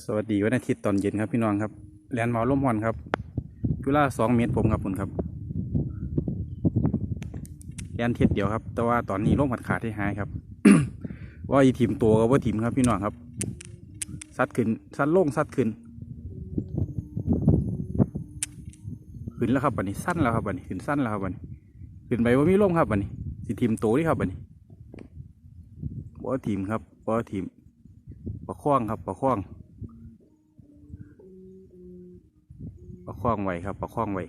สวัสดีวันอาทิตย์ตอนเย็นครับพี่น้องครับแลนด์มาล่มฮอนครับจุฬาสองเมตรผมครับคุณครับแลนเทียดเดียวครับ แต่ว่าตอนนี้ล่มหัดขาดที่หายครับ ว่าอีทีมตัวกับว่าทีมครับพี่น้องครับซัดขึ้นซัดลงซัดขึ้นขึ้นแล้วครับบันนี้สั้นแล้วครับบันนี้ขึ้นสั้นแล้วครับบันนี้ขึ้นไปว่ามีล่มครับบันนี้สิทีมโตที่ครับบันนี้ว่าทีมครับว่าทีมประคว้างครับประคว้าง ประคองไว้ครับ ประคองไว้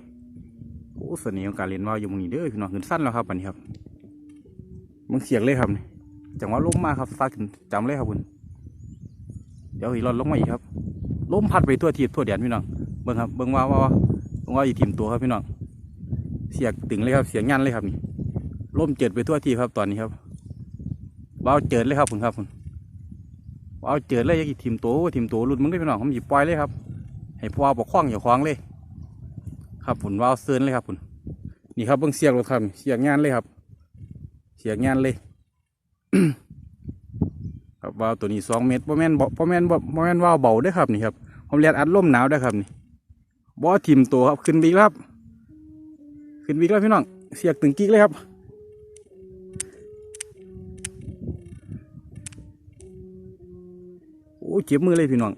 โอ้เสน่ห์ของการเรียนว่าวอยู่มึงนี้เด้อพี่น้องขึ้นสั้นแล้วครับอันนี้ครับมึงเสียงเลยครับนี่จังหวะลมมาครับฟาดขึ้นจำเลยครับคุณเดี๋ยวอีรอนลงมาอีกครับลมพัดไปทั่วทิศทั่วแดนพี่น้องเบิ่งครับเบิ่งว่าว่าว่าเบิ่งว่าอีทีมตัวครับพี่น้องเสียงตึงเลยครับเสียงยันเลยครับนี่ลมเจิดไปทั่วทีครับตอนนี้ครับว่าวเจิดเลยครับคุณครับคุณว่าวเจิดเลยอีทีมตัวทีมตัวรุ่นมึงได้พี่น้องผมหยิบปล่อยเลยครับให้พ่อปกคล้องอย่าคล้องเลย ครับผุนวาวเซินเลยครับผุนนี่ครับเบิ่งเสียกรถครับเสียกงานเลยครับ เสียกงานเลยครับวาวตัวนี้สองเมตรพ่อแม่นพ่อแม่นพ่อแม่นวาวเบาเด้วยครับนี่ครับผมเรียนอัดลมหนาวเด้วยครับนี่บ่ทิมตัวครับขึ้นบีกครับ ขึ้นบีกแล้วพี่น้องเสียกตึงกิ๊กเลยครับโอ้เจ็บมือเลยพี่น้อง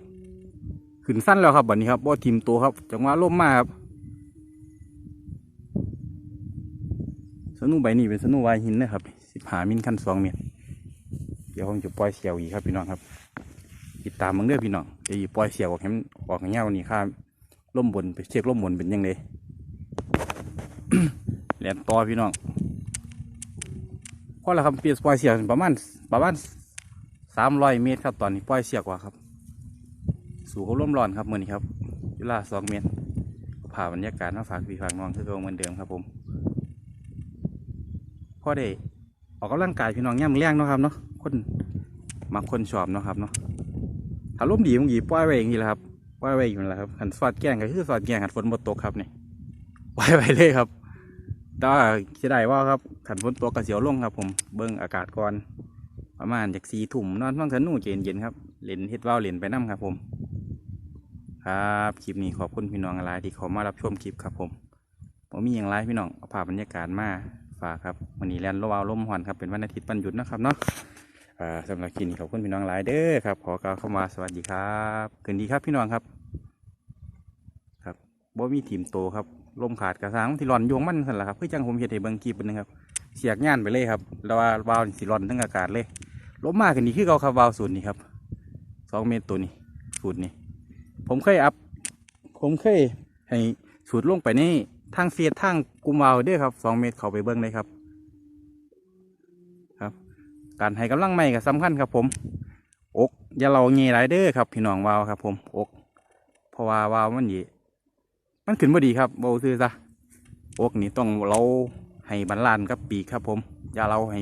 ขึ้นสั้นแล้วครับบัดนี้ครับบ่ทิมตัวครับจังหวะล่มมาครับ สนุใบนี้เป็นสนุวายหินนะครับสิบหามิลขั้นสองเมตรเดี๋ยวผมจะปล่อยเสียวอีกครับพี่น้องครับติดตามมึงเด้อพี่น้องเดี๋ยวปล่อยเสียวออกให้มันออกให้เงานี่ครับล่มบนไปเช็คล่มบนเป็นยังไงแหลมต่อพี่น้องพอแล้วครับเปลี่ยนปล่อยเสียวประมาณประมาณสามร้อยเมตรครับตอนนี้ปล่อยเสียกว่าครับ สู่เขาร่มร้อนครับมือนี้ครับยุลาสองเมตรผ่าบรรยากาศมาฝากพี่ฝากน้องคือเก่าเหมือนเดิมครับผม พ่อได้ออกกำลังกายพี่น้องย่ำเลี้ยงเนาะครับเนาะคนมาคนชอบเนาะครับเนาะถ้าร่มดีมึงหยีปล่อยไว้อย่างนี้แหละครับปล่อยไว้อย่างนี้แหละครับขันสอดแกงก็คือสอดแกงขันฝนบดตกครับนี่ปล่อยไว้เลยครับแต่ว่าเสียดายว่าครับขันฝนตกกระเสียวลงครับ ผมเบิ้งอากาศก่อนประมาณจากสี่ถุ่มนอนฟังสนุกเย็นๆครับเล่นเฮ็ดว่าวเล่นไปน้ำครับ ผม ครับคลิปนี้ขอบคุณพี่น้องหลายที่เขามารับชมคลิปครับ ผมผมมีอย่างไรพี่น้องเอาภาพบรรยากาศมา ฝากครับวันนี้แลนด์โลวาวล่มหอนครับเป็นวันอาทิตย์วันหยุดนะครับเนาะสำหรับคลิปนี้ขอบคุณพี่น้องหลายเด้อครับขอกล่าวเข้ามาสวัสดีครับคืนดีครับพี่น้องครับ ครับบ่มีทีมโตครับลมขาดกระซังที่ร่อนโยงมันสั่นละครับคือจังผมเห็นในเบิงคลิปนึงครับเสียกงานไปเลยครับแล้วว่าวาวนี่สิร่อนทั้งอากาศเลยลมมากขึ้นนี่คือเขาครับวาวสูตรนี่ครับสองเมตรตัวนี้สูตรนี้ผมเคยอัพผมเคยให้สูตรลงไปใน ทางเฟียดทางกลุ่มวาวเด้วยครับสองเมตรเข้าไปเบิ้งเลยครับ ครับ การให้กำลังไม่ก็สำคัญครับ ผม อกอย่าเราเงยไรเด้อครับ พี่น้องวาวครับ ผมอกเพราะว่าวาวมันหยีมันขึ้นบ่ดีครับโบซื้อซะอกนี่ต้องเราให้บรรลานกับปีกครับ ผม อย่าเราให้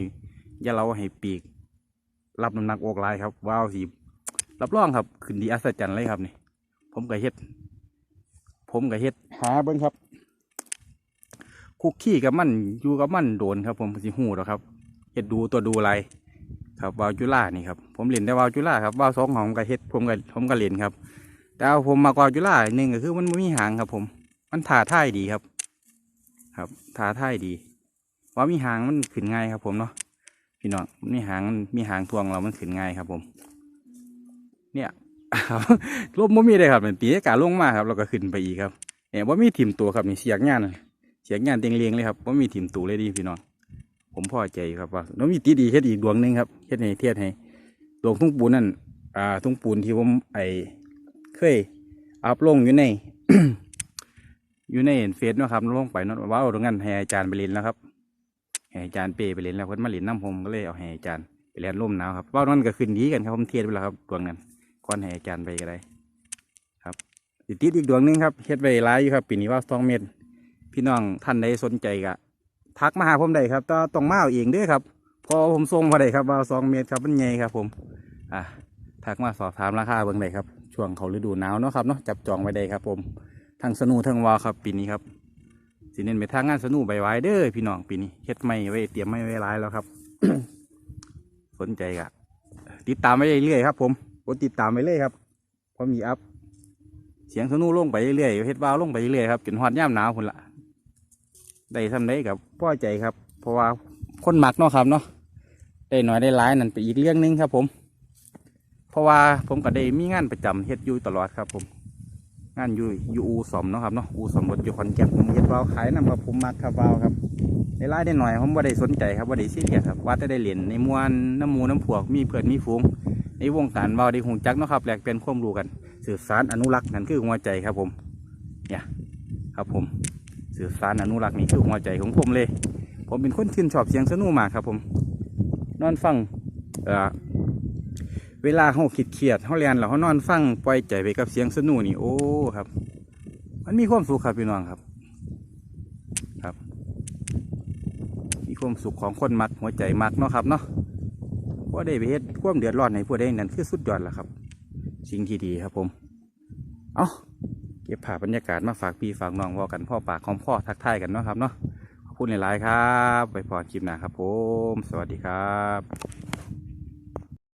อย่าเราให้ปีก รับน้ำหนักอกลายครับวาวสีรับรองครับ ขึ้นดีอัศจรรย์เลยครับนี่ผมก็เฮ็ด ผมก็เฮ็ดหาเบิ่งครับ คุกขี้กับมันอยู่กับมันโดนครับ ผมสิหูแล้วครับเฮ็ดดูตัวดูอะไรครับวาวจุฬานี่ครับผมเล่นได้วาวจุฬาครับวาวสองของผมก็เฮ็ดผมก็ผมก็เล่นครับ แต่เอาผมมากวาวจุฬาหนึ่งก็คือมันไม่มีหางครับ ผม มันถ่าท่ายดีครับ ครับถ่าท่ายดีว่ามีหางมันขึ้นง่ายครับ ผมเนาะพี่น้องมีหางมีหางทวงเรามันขึ้นง่ายครับ ผม เนี่ยครับลมบ่มีเลยครับเป็นปีอากาศลงมาครับเราก็ขึ้นไปอีกครับเนี่ยว่ามีถิ่มตัวครับนี่เสียกงาน เสียกงานเตียงเลียงเลยครับว่ามีถิ่มตัวเลยดีพี่น้องผมพอใจครับว่าน้องมีตีดีเฮ็ดอีกดวงหนึงครับเฮ็ดให้เทียดให้ดวงทุ่งปูนนั่นอ่าทุ่งปูนที่ผมไอเคยอัพลงอยู่ใน อยู่ในเฟซนะครับลงไปนาะว่าเอาตรงนั้นให้อาจารย์ไปเรียนแล้วครับให้อาจารย์เปไปเรียนแล้วเพิ่นมาเรียนน้ำผมก็เลยเอาให้อาจารย์ไปเรียนร่มหนาวครับว่านั้นก็ขึ้นดีกันครับผมเทียดไปแล้วครับดวงนั้นก้อนให้อาจารย์ไปก็ได้ ครับติดติดอีกดวงหนึงครับเฮ็ดไว้ายอยู่ครับปีนี้ว่าสองเมตร พี่น้องท่านใดสนใจก็ทักมาหาผมได้ครับแต่ต้องมาเอาเองด้วยครับพอผมส่งมาได้ครับว่าสองเมตรครับมันใหญ่ครับ ผม อะทักมาสอบถามราคาเบิ่งได้ครับช่วงเขาฤดูหนาวเนาะครับเนาะจับจองไว้ได้ครับ ผมทั้งสนูทั้งวาวครับปีนี้ครับสิเน้นไปทางงานสนูใบไว้เด้อพี่น้องปีนี้เฮ็ดไม่ไว้เตรียมไม่ไว้หลายแล้วครับ สนใจก็ติดตามไว้เรื่อยๆครับ ผมกดติดตามไปเลยครับผมมีอัพเสียงสนุลงไปเรื่อยๆเฮ็ดวาวลงไปเรื่อยๆครับจนฮอดย่ามหนาวพุ่นละ ได้ทำได้กับพ่อใจครับ เพราะว่าคนหมักเนาะครับเนาะได้หน่อยได้หลายนั่นไปอีกเรื่องหนึงครับ ผม เพราะว่าผมก็ได้มีงานประจำเฮ็ดอยู่ตลอดครับ ผม งานอยู่อยู่อูสมเนาะครับเนาะอูสมรถอยู่ขอนแก่นผมเฮ็ดวาวขายนำครับผมมักครับวาวครับได้หลายได้หน่อยผมบ่าได้สนใจครับบ่าได้ซีเรียสครับว่าแต่ได้เหรียญในมวลน้ำมูน้ำพวกมีเพื่อนมีฝูงในวงการวาวได้หูจักเนาะครับแหลกเปลี่ยนความรู้กันสื่อสารอนุรักษ์นั่นคือหัวใจครับ ผม เนี่ย ครับผม สื่อสารอนุรักษ์นี่คือหัวใจของผมเลย ผมเป็นคนชื่นชอบเสียงสนุมากครับผม นอนฟังเอ่อเวลาเขาคิดเครียดเขาเรียนแล้วเขานอนฟังปล่อยใจไปกับเสียงสนุนี่โอ้ครับ มันมีความสุขครับพี่น้องครับ ครับ มีความสุขของคนมักหัวใจมักเนาะครับเนาะพอได้ไปเฮ็ดความเดือดร้อนในผู้ใดนั่นคือสุดยอดแล้วครับ สิ่งที่ดีครับผม เอาเก็บภาพบรรยากาศมาฝากพี่ฝากน้องว่ากันพ่อปากของพ่อทักทายกันเนาะครับเนาะขอบคุณหลาย ๆ ครับไปพอคลิปหน้าครับผม สวัสดีครับ